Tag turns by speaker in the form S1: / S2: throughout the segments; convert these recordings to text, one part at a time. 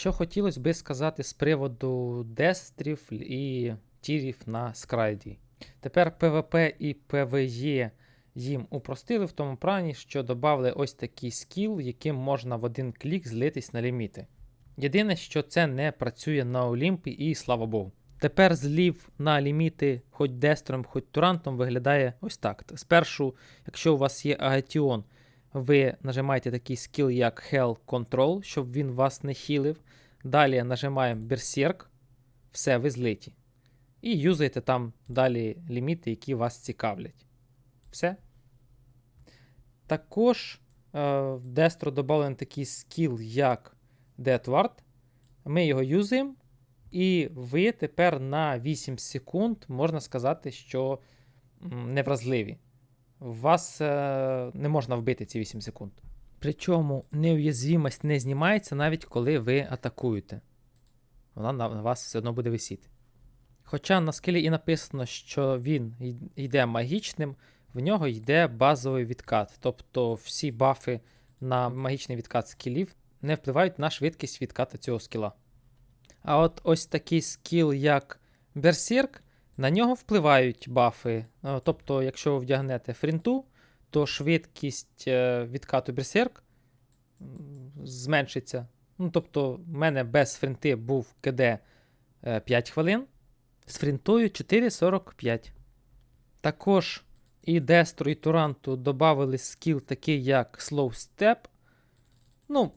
S1: Що хотілося би сказати з приводу дестрів і тірів на скрайді. Тепер PvP і PvE їм упростили в тому плані, що додали ось такий скіл, яким можна в один клік злитись на ліміти. Єдине, що це не працює на Олімпі, і слава Богу. Тепер злів на ліміти, хоч дестром, хоч турантом, виглядає ось так. Спершу, якщо у вас є Агатіон, ви нажимаєте такий скіл, як Hell Control, щоб він вас не хілив. Далі нажимаємо Berserk, все, ви злиті. І юзаєте там далі ліміти, які вас цікавлять. Все. Також е, в Destro додавлений такий скіл, як Deathward. Ми його юзаємо. І ви тепер на 8 секунд можна сказати, що невразливі. Вас е, не можна вбити ці 8 секунд. Причому неуязвімость не знімається навіть коли ви атакуєте. Вона на вас все одно буде висіти. Хоча на скелі і написано, що він йде магічним, в нього йде базовий відкат. Тобто всі бафи на магічний відкат скілів не впливають на швидкість відката цього скіла. А от ось такий скіл, як Берсерк, на нього впливають бафи. Е, Тобто, якщо ви вдягнете фрінту, то швидкість е, відкату Берсерк зменшиться. Ну, тобто, в мене без фрінти був КД е, 5 хвилин, з фрінтою 4,45. Також і Дестру, і Туранту додали скіл такий, як Slow Step. Ну,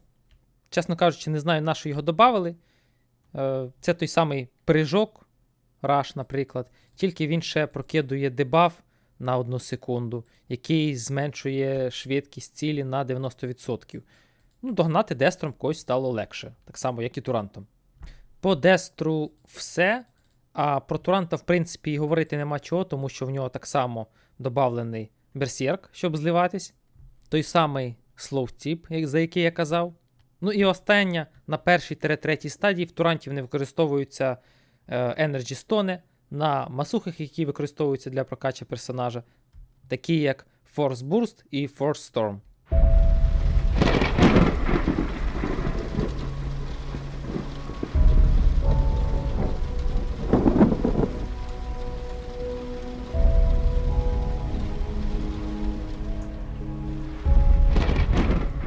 S1: чесно кажучи, не знаю, на що його додали. Е, Це той самий прыжок, Rush, наприклад, тільки він ще прокидує дебаф на одну секунду, який зменшує швидкість цілі на 90%. Ну, догнати дестром когось стало легше, так само, як і Турантом. По дестру все. А про Туранта, в принципі, і говорити нема чого, тому що в нього так само додавлений берсерк, щоб зливатись. Той самий як- за який я казав. Ну і остання, на першій третій стадії в турантів не використовуються Energy Stone на масухах, які використовуються для прокача персонажа, такі як Force Burst і Force Storm.